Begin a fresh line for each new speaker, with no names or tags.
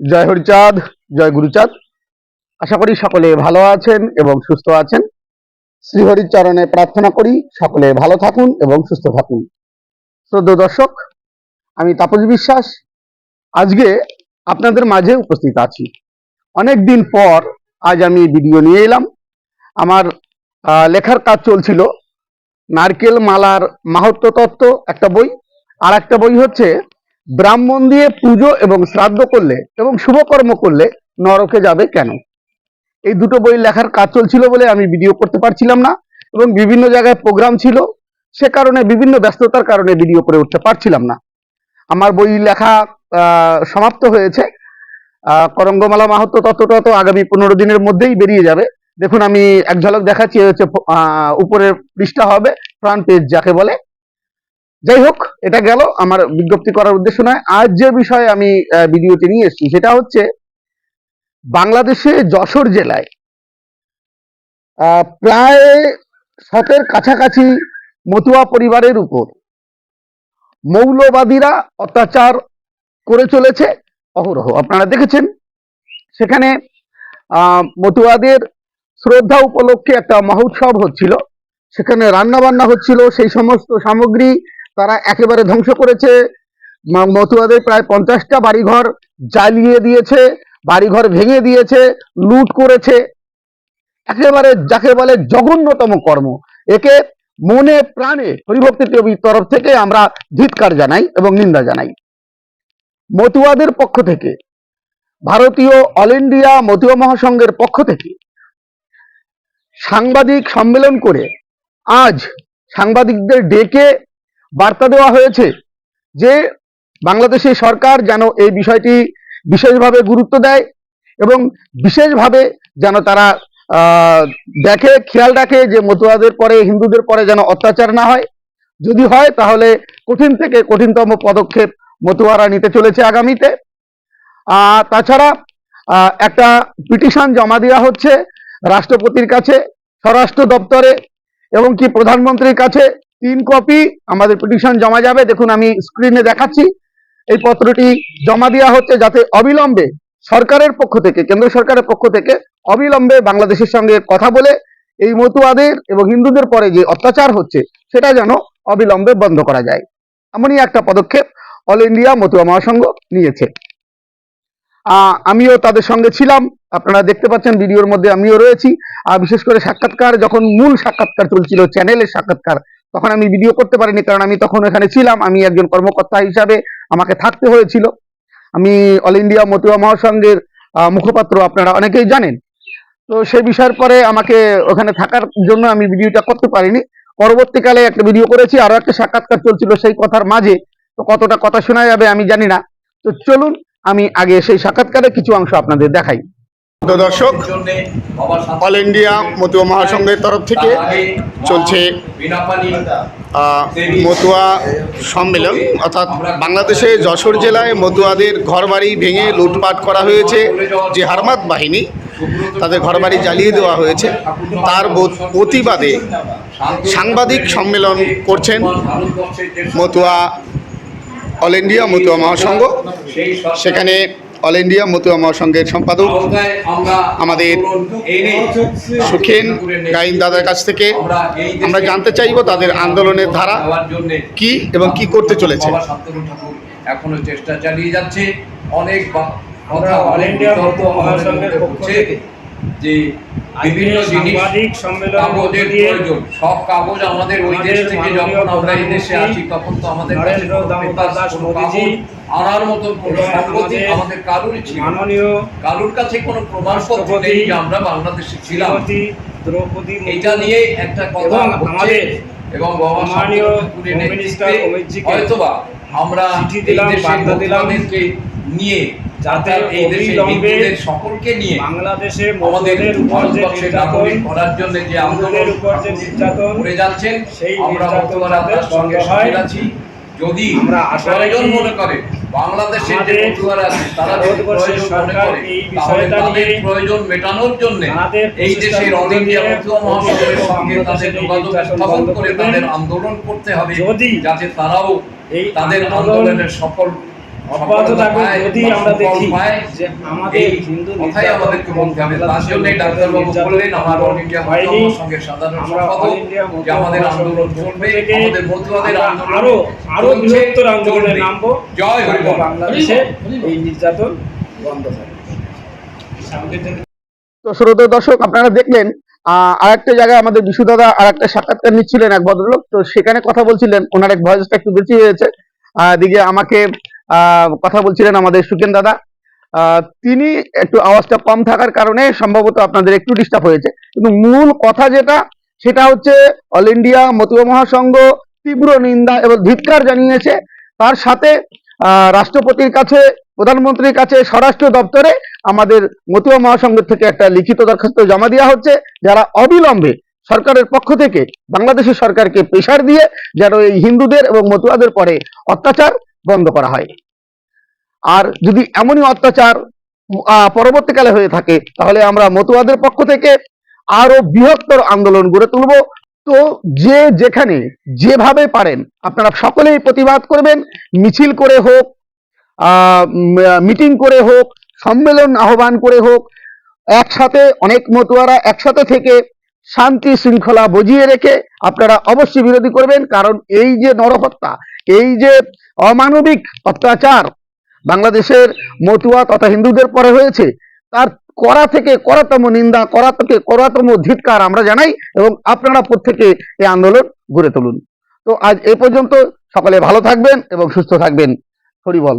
জয় হরিচাঁদ, জয় গুরুচাঁদ। আশা করি সকলে ভালো আছেন এবং সুস্থ আছেন। শ্রীহরির চরণে প্রার্থনা করি সকলে ভালো থাকুন এবং সুস্থ থাকুন। শ্রদ্ধ দর্শক, আমি তাপস বিশ্বাস। আজকে আপনাদের মাঝে উপস্থিত আছি। অনেক দিন পর আজ আমি ভিডিও নিয়ে এলাম। আমার লেখার কাজ চলছিল। নারকেল মালার মাহাত্ম তত্ত্ব একটা বই। আর একটা বই হচ্ছে ব্রাহ্মণ দিয়ে পুজো এবং শ্রাদ্ধ করলে এবং শুভকর্ম করলে নরকে যাবে কেন? এই দুটো বই লেখার কাজ চলছিল বলে আমি ভিডিও করতে পারছিলাম না এবং বিভিন্ন জায়গায় প্রোগ্রাম ছিল। সে কারণে বিভিন্ন ব্যস্ততার কারণে ভিডিও করে উঠতে পারছিলাম না। আমার বই লেখা সমাপ্ত হয়েছে। করঙ্গমালা মাহাত্ম তত্ত্বটা তো আগামী পনেরো দিনের মধ্যেই বেরিয়ে যাবে। দেখুন, আমি এক ঝলক দেখাচ্ছি হচ্ছে উপরের পৃষ্ঠা হবে ফ্রন্ট পেজ যাকে বলে। যাই হোক, এটা গেল। আমার বিজ্ঞপ্তি করার উদ্দেশ্য নয়। আজ যে বিষয়ে আমি ভিডিওটি নিয়ে এসেছি, সেটা হচ্ছে বাংলাদেশে যশোর জেলায় প্রায় শতের কাছাকাছি মতুয়া পরিবারের উপর মৌলবাদীরা অত্যাচার করে চলেছে অহরহ। আপনারা দেখেছেন, সেখানে মতুয়াদের শ্রদ্ধা উপলক্ষে একটা মহোৎসব হচ্ছিল। সেখানে রান্না বান্না হচ্ছিল, সেই সমস্ত সামগ্রী তারা একেবারে ধ্বংস করেছে। মতুয়াদের প্রায় পঞ্চাশটা বাড়িঘর জ্বালিয়ে দিয়েছে, বাড়িঘর ভেঙে দিয়েছে, লুট করেছে। একেবারে যাকে বলে জঘন্যতম কর্ম। একে মনে প্রাণে হরিভক্তি টিভির তরফ থেকে আমরা ধিৎকার জানাই এবং নিন্দা জানাই। মতুয়াদের পক্ষ থেকে, ভারতীয় অল ইন্ডিয়া মতুয়া মহাসংঘের পক্ষ থেকে সাংবাদিক সম্মেলন করে আজ সাংবাদিকদের ডেকে বার্তা দেওয়া হয়েছে যে বাংলাদেশের সরকার যেন এই বিষয়টি বিশেষভাবে গুরুত্ব দেয় এবং বিশেষভাবে যেন তারা দেখে, খেয়াল রাখে যে মতুয়াদের পরে, হিন্দুদের পরে যেন অত্যাচার না হয়। যদি হয়, তাহলে কঠিন থেকে কঠিনতম পদক্ষেপ মতুয়ারা নিতে চলেছে আগামীতে। তাছাড়া একটা পিটিশন জমা দেওয়া হচ্ছে রাষ্ট্রপতির কাছে, স্বরাষ্ট্র দপ্তরে এবং কি প্রধানমন্ত্রীর কাছে। তিন কপি আমাদের পিটিশন জমা যাবে। দেখুন, আমি স্ক্রিনে দেখাচ্ছি। এই পত্রটি জমা দেওয়া হচ্ছে যাতে অবিলম্বে সরকারের পক্ষ থেকে, কেন্দ্র সরকারের পক্ষ থেকে অবিলম্বে বাংলাদেশের সঙ্গে কথা বলে, এই মতুয়াদের এবং হিন্দুদের পরে যে অত্যাচার হচ্ছে, সেটা যেন অবিলম্বে বন্ধ করা যায়। এমনই একটা পদক্ষেপ অল ইন্ডিয়া মতুয়া মহাসংঘ নিয়েছে। আমিও তাদের সঙ্গে ছিলাম। আপনারা দেখতে পাচ্ছেন, ভিডিওর মধ্যে আমিও রয়েছি। আর বিশেষ করে সাক্ষাৎকার, যখন মূল সাক্ষাৎকার চলছিল চ্যানেলের সাক্ষাৎকার তখন আমি ভিডিও করতে পারিনি, কারণ আমি তখন এখানে ছিলাম। আমি একজন কর্মকর্তা হিসাবে আমাকে থাকতে হয়েছিল। আমি অল ইন্ডিয়া মতুয়া মহাসংঘের মুখপাত্র, আপনারা অনেকেই জানেন। তো সেই বিষয়ের পরে আমাকে ওখানে থাকার জন্য আমি ভিডিওটা করতে পারিনি। পরবর্তীকালে একটা ভিডিও করেছি, আরও একটা সাক্ষাৎকার চলছিল সেই কথার মাঝে। তো কতটা কথা শোনা যাবে আমি জানি না। তো চলুন, আমি আগে সেই সাক্ষাৎকারে কিছু অংশ আপনাদের দেখাই। দর্শক অল ইন্ডিয়া মতুয়া মহাসংঘের তরফ থেকে চলছে মতুয়া সম্মেলন, অর্থাৎ বাংলাদেশে যশোর জেলায় মতুয়াদের ঘরবাড়ি ভেঙে লুটপাট করা হয়েছে যে হারমাত বাহিনী, তাদের ঘরবাড়ি জ্বালিয়ে দেওয়া হয়েছে। তার প্রতিবাদে সাংবাদিক সম্মেলন করছেন মতুয়া অল ইন্ডিয়া মতুয়া মহাসংঘ। সেখানে অল ইন্ডিয়া মতুয়া মহাসংঘের সম্পাদক। আমাদের সুখেন গাইন দাদার কাছ থেকে আমরা জানতে চাইব তাদের আন্দোলনের ধারা কি এবং কি করতে চলেছে?
এখনও চেষ্টা চালিয়ে যাচ্ছে। অনেক
অল ইন্ডিয়া মহাসংঘের পক্ষ থেকে
যে বিভিন্ন জিনিস
সাংবাদিক
কাগজের প্রয়োজন। সব কাগজ আমাদের ওই দেশ থেকে যখন আমরা এই দেশে আসি তখন তো আমাদের কাছে আনার মতো কোনো সম্পত্তি
আমাদের
কারোরই ছিল
মাননীয়
কারোর কাছে কোনো প্রমাণপত্র নেই যে আমরা বাংলাদেশে ছিলাম।
দ্রৌপদী
এটা নিয়ে একটা কথা
আমাদের
এবং
মিনিস্টার
হয়তোবা আমরা
চিঠি দিলাম, বার্তা দিলাম,
নিয়ে
যাতে
এই দেশের সকলকে নিয়ে
বাংলাদেশে
আমাদের ভারতবর্ষের নাগরিক করার জন্য যে আন্দোলন
হিন্দুদের উপর যে নির্যাতন
করে যাচ্ছেন
সেই
আমরা বর্তমানে আপনার সঙ্গে আছি। যদি
আমরা
প্রয়োজন মনে করে বাংলাদেশের যে
আমাদের
আছে তারা যদি প্রয়োজন মনে করে তাহলে তাদের প্রয়োজন মেটানোর জন্য এই দেশের অল ইন্ডিয়া
দিয়ে
মতুয়া সঙ্গে তাদের যোগাযোগ স্থাপন করে তাদের আন্দোলন করতে হবে
যদি
যাতে তারাও
এই
তাদের আন্দোলনের সফল
অব্যাহত থাকবে যদি আমরা দেখি যে আমাদের হিন্দু
কথাই আমাদেরকে বলতে হবে। তার
বাংলাদেশের
জন্যই ডাক্তারবাবু বললেন আমার অল ইন্ডিয়া
হয়নি।
সঙ্গে সাধারণ সম্পাদক যে আমাদের আন্দোলন চলবে আমাদের মতুয়াদের আন্দোলন
আরও
আরও
বৃহত্তর আন্দোলনে নামবো
জয়
যাতে বাংলাদেশে এই নির্যাতন বন্ধ থাকে।
তো শ্রোত দর্শক আপনারা দেখলেন আহ, আরেকটা জায়গায় আমাদের বিশু দাদা আর একটা সাক্ষাৎকার নিচ্ছিলেন এক ভদ্রলোক। তো সেখানে কথা বলছিলেন ওনার এক ভয়েসটা একটু বেশি হয়েছে। আহ, দিকে আমাকে কথা বলছিলেন আমাদের সুকেন দাদা। তিনি একটু আওয়াজটা কম থাকার কারণে সম্ভবত আপনাদের একটু ডিস্টার্ব হয়েছে। কিন্তু মূল কথা যেটা, সেটা হচ্ছে অল ইন্ডিয়া মতুয়া মহাসংঘ তীব্র নিন্দা এবং ধিক্কার জানিয়েছে। তার সাথে রাষ্ট্রপতির কাছে, প্রধানমন্ত্রীর কাছে, স্বরাষ্ট্র দপ্তরে আমাদের মতুয়া মহাসংঘের থেকে একটা লিখিত দরখাস্ত জমা দেওয়া হচ্ছে, যারা অবিলম্বে সরকারের পক্ষ থেকে বাংলাদেশের সরকারকে প্রেশার দিয়ে যেন এই হিন্দুদের এবং মতুয়াদের পরে অত্যাচার বন্ধ করা হয়। আর যদি এমনই অত্যাচার পরবর্তীকালে হয়ে থাকে, তাহলে আমরা মতুয়াদের পক্ষ থেকে আরও বৃহত্তর আন্দোলন গড়ে তুলব। তো যে যেখানে যেভাবে পারেন, আপনারা সকলেই প্রতিবাদ করবেন। মিছিল করে হোক মিটিং করে হোক, সম্মেলন আহ্বান করে হোক, একসাথে অনেক মতুয়ারা একসাথে থেকে শান্তি শৃঙ্খলা বজিয়ে রেখে আপনারা অবশ্যই বিরোধী করবেন। কারণ এই যে নরহত্যা এই যে অমানবিক অত্যাচার বাংলাদেশের মতুয়া তথা হিন্দুদের পরে হয়েছে, তার করা থেকে করাতম নিন্দা করা থেকে করাতম ধিৎকার আমরা জানাই এবং আপনারা প্রত্যেকে এই আন্দোলন গড়ে তুলুন। তো আজ এ পর্যন্ত সকলে ভালো থাকবেন এবং সুস্থ থাকবেন। হরি বল।